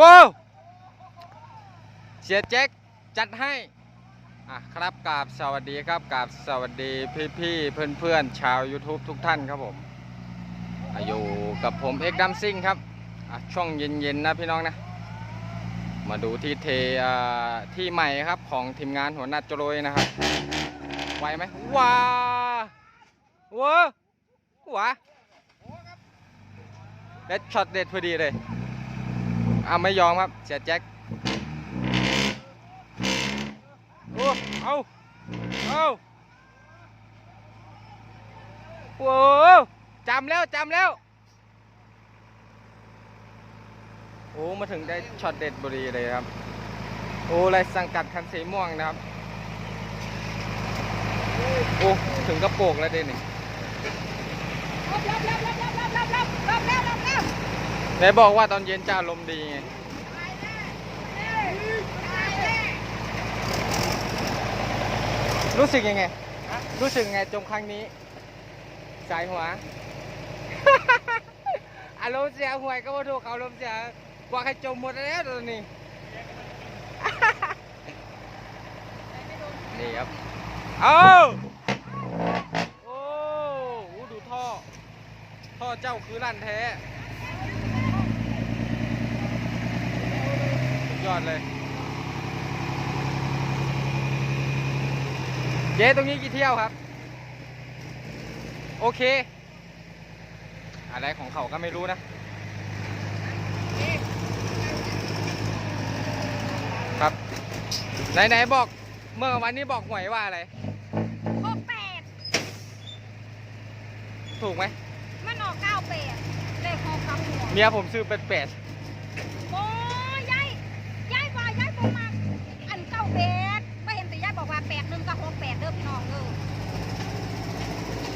ว้าวเสียแจ็คจัดให้อะครับกราบสวัสดีครับกราบสวัสดีพี่พี่เพื่อนเพื่อนๆชาว YouTube ทุกท่านครับผมอยู่กับผมเอ็กดัมซิงครับช่วงเย็นๆนะพี่น้องนะ มาดูที่เท่าที่ใหม่ครับของทีมงานหัวหน้าโจโรยนะครับไหวไหมว้าว้าว้าเด็ดช็อตเด็ดพอดีเลย อะไม่ยอมครับ เสียแจ็คโอ้เอาเอาโว้จำแล้วจำแล้ว โอ้ มาถึงได้ช็อตเด็ดบุรีเลยครับ โอ้ลายสังกัดคันสีม่วงนะครับ โอ้ ถึงกระโปงแล้วเด้นี่ ไหนบอกว่าตอนเย็นจะอารมณ์ดีไงรู้สึกยังไง รู้สึกไงจมครั้งนี้ สายหัว อารมณ์เสียหวยก็ว่าถูกเขาอารมณ์เสียกว่าใครจมหมดแล้วตอนนี้ นี่ครับ เอาโอ้โหดูท่อ ท่อเจ้าคือลั่นแท้สุด ยอดเลย เจ๊ตรงนี้กี่เที่ยวครับ โอเค อะไรของเขาก็ไม่รู้นะ ครับ ไหนๆบอก เมื่อวันนี้บอกหวยว่าอะไรข้อแปดถูกไหมมันออกเก้าแปดเลขหกกับหัว เมียผมซื้อเป็นแปด โอ้ยยายยายว่ายายบอกมาอันเก้าแปดไม่เห็นแต่ยายบอกว่าแปดหนึ่งกับหกแปดเด้อพี่น้องเด้อ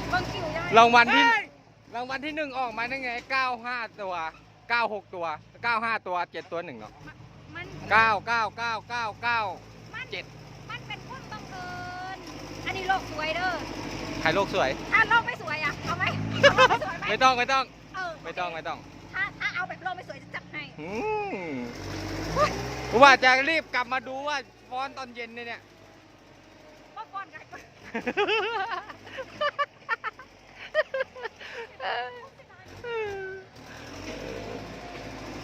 เบิ่งคิวยาย รางวัลที่รางวัลที่หนึ่งออกมาได้ไงเก้าห้าตัวเก้าหกตัวเก้าห้าตัวเจ็ดตัวหนึ่งเนาะมันเก้าเก้าเก้าเก้าเก้ามันเจ็ดมันเป็นคนบังเอิญอันนี้โลกสวยเด้อใครโลกสวย ถ้าโลกไม่สวยอะ เอาไหมเอาโลกไม่สวยไหมไม่ต้องไม่ต้อง เออไม่ต้องไม่ต้องถ้าถ้าเอาแบบโลกไม่สวยจะจัดให้อืมว่าจะรีบกลับมาดูว่าฟอนต์ตอนเย็นเนี่ยเนี่ยป้อนป้อนกัน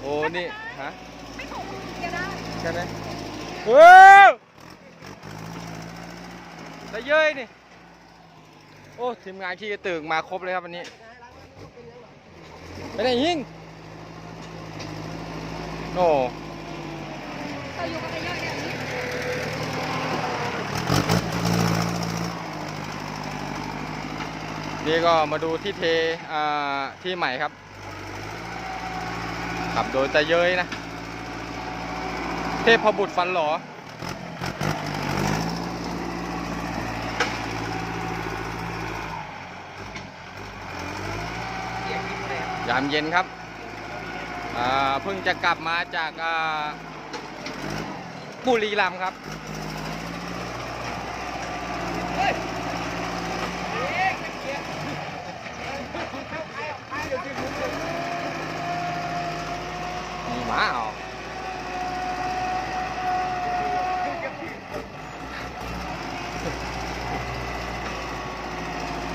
โอ้ นี่ ฮะ ไม่ถูกเดี๋ยวนะใช่ไหมเฮ้ยตะเย้ยนี่ โอ้ ทีมงานขี้กระตึกมาครบเลยครับวันนี้ ไปไหนยิงโอ้เราอยู่กันไปเยอะ นี่ก็มาดูที่เทอ่าที่ใหม่ครับ ขับโดยตะเย้ยนะ เทพบุตรฟันหลอยามเย็นครับเพิ่งจะกลับมาจากบุรีรัมย์ครับ มีหมาเหรอ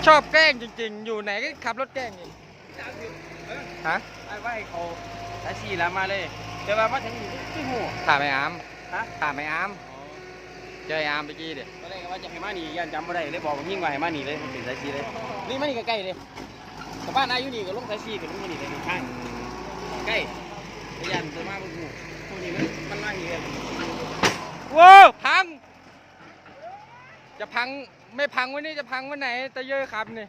ชอบแกล้งจริง ๆ อยู่ไหนก็ขับรถแกล้งอีกฮะไอ้ว่าให้เขาแท็กซี่แล้วมาเลยแต่ว่ามาถึงนี่ที่หูถ่ายไม่อามฮะถ่ายไม่อามเจอไอ้อามเมื่อกี้ดิตอนแรกก็ว่าจะให้มานี่ยันจำไม่ได้เลยบอกว่ายิ่งว่าให้มานี่เลยมันเป็นแท็กซี่เลยนี่มานี่ใกล้ๆเลย กับบ้านนายอยู่นี่ก็ลงแท็กซี่ก็ลงมานี่เลยข้างใกล้ไปยันตัวมาบุกหูพวกนี้มันมันมานี่เลยว้าวพัง จะพังไม่พังวันนี้จะพังวันไหนตะเยอะครับนี่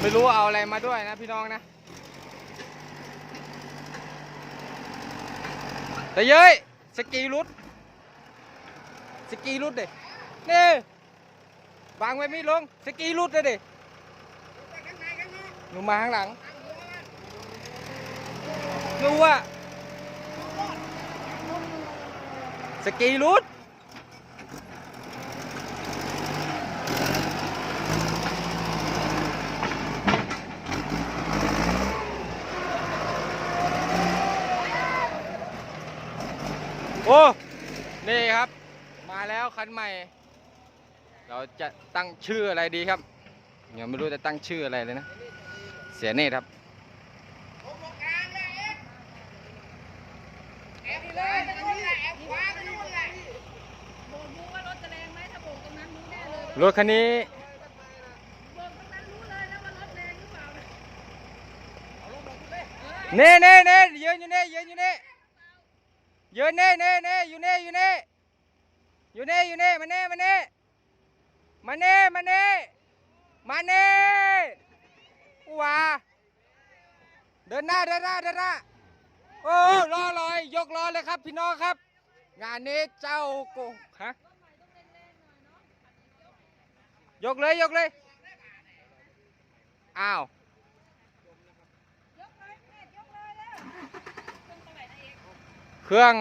ไม่รู้เอาอะไรมาด้วยนะพี่น้องนะ แต่เย้ยสกีรุดสกีรุดเด็นี่วางไว้ไม่ลงสกีรุดเลยเด็หนูมาข้างหลังรู้ว่าสกีรุด อ้ นี่ครับ มาแล้วคันใหม่ เราจะตั้งชื่ออะไรดีครับยังไม่รู้จะตั้งชื่ออะไรเลยนะ เสียเนตครับรถคันนี้เน่เนะเน่เน่เน่ยืนอยู่เน่ยืนอยู่เน่ยืนเน่เน่เน่อยู่เน่อยู่เน่ อยู่เน่อยู่เน่มาเน่มาเน่มาเน่มาเน่มาเน่ว้าเดินหน้าเดินหน้าเดินหน้าโอ้รอลอย ยกล้อเลยครับ พี่น้องครับ งานนี้เจ้าโกฮะยกเลยยกเลยอ้าวเครื่อง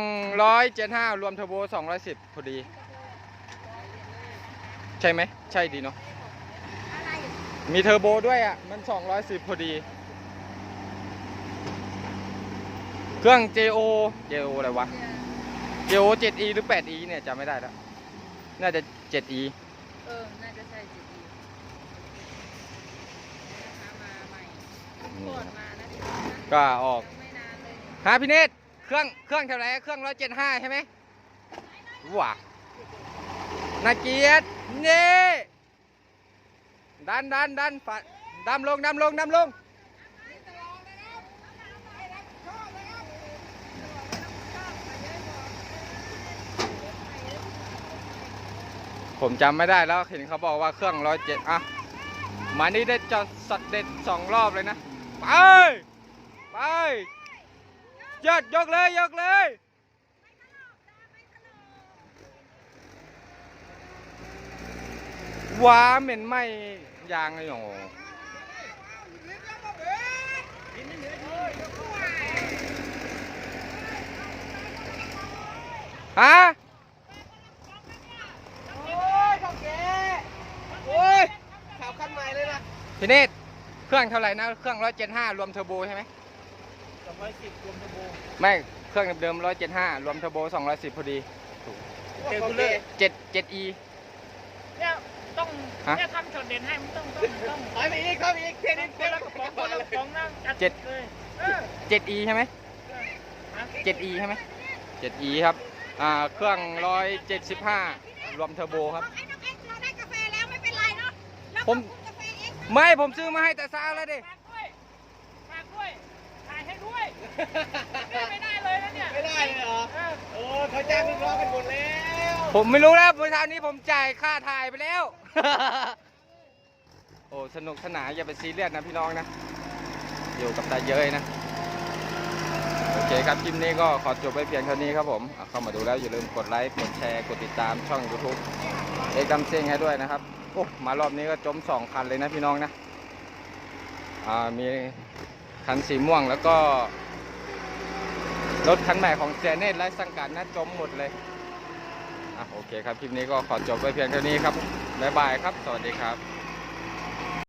ร้อยเจ็ดห้ารวมเทอร์โบสองร้อยสิบพอดี ใช่ไหม ใช่ดีเนาะ อะไรมีเทอร์โบด้วยอะ มันสองร้อยสิบพอดี เครื่อง JO JO อะไรวะ JO 7E หรือ 8E เนี่ยจำไม่ได้แล้ว น่าจะ 7E เออ น่าจะใช่จิตดีนะคะมาใหม่โคตรมานะพี่น้องนะก็ออก ยังไม่นานเลย ฮะพี่เนตเครื่อง เครื่องเท่าไหร่เครื่อง 175 ใช่ไหมว้า นาเกียรตินี่ดันดันดันฝาดำลงดำลงดำลงผมจำไม่ได้แล้วเห็นเขาบอกว่าเครื่องร้อยเจ็ดอะมานี่ได้จอดสัดเด็ดสองรอบเลยนะ ไป ไปยอดยกเลย ยกเลย ว้าเหม็นไหมยางเลยโอ้โหฮะโอ้ยเท่าแกโอ้ยขับคันใหม่เลยนะพี่เนตเครื่องเท่าไหร่นะ เครื่องร้อยเจ็ดห้ารวมเทอร์โบใช่ไหมสองร้อยสิบรวมเทอร์โบ ไม่เครื่องเดิมร้อยเจ็ดห้ารวมเทอร์โบสองร้อยสิบพอดีเจอกูเลยเจ็ดเจ็ดอี ต้องฮะเนี่ยทำช็อตเด่นให้มันต้องต้องต้องถอยไปอีกครับอีกเทนิสคนละกระป๋องคนละกระป๋องนั่งจัดเจ็ดเลยเออเจ็ดอีใช่ไหมฮะเจ็ดอีใช่ไหมเจ็ดอีครับอ่าเครื่องร้อยเจ็ดสิบห้ารวมเทอร์โบครับไอ้น้องเอ็กซ์เราได้กาแฟแล้วไม่เป็นไรเนาะเราผมขอบคุณกาแฟเอ็กซ์ไม่ผมซื้อมาให้แต่เช้าแล้วดิ ฝากด้วยฝากด้วยถ่ายให้ด้วย ไม่ได้เลยนะเนี่ย ไม่ได้เลยเหรอ เออโอ้ยเขาจ้างลูกน้องกันหมดแล้วผมไม่รู้แล้วเมื่อเช้านี้ผมจ่ายค่าถ่ายไปแล้ว โอ้สนุกสนานอย่าไปซีเรียสนะพี่น้องนะ อยู่กับตาเย้ยนะ โอเคครับคลิปนี้ก็ขอจบไปเพียงเท่านี้ครับผมอะเข้ามาดูแล้วอย่าลืมกดไลค์ กดแชร์ กดติดตามช่อง YouTube เอกดำเซ้งให้ด้วยนะครับโอ้มารอบนี้ก็จมสองคันเลยนะพี่น้องนะ อ่ามีคันสีม่วงแล้วก็ รถคันใหม่ของเจเนตไร้สังกัดน่าจมหมดเลยอะโอเคครับ คลิปนี้ก็ขอจบไปเพียงเท่านี้ครับบ๊ายบายครับ สวัสดีครับ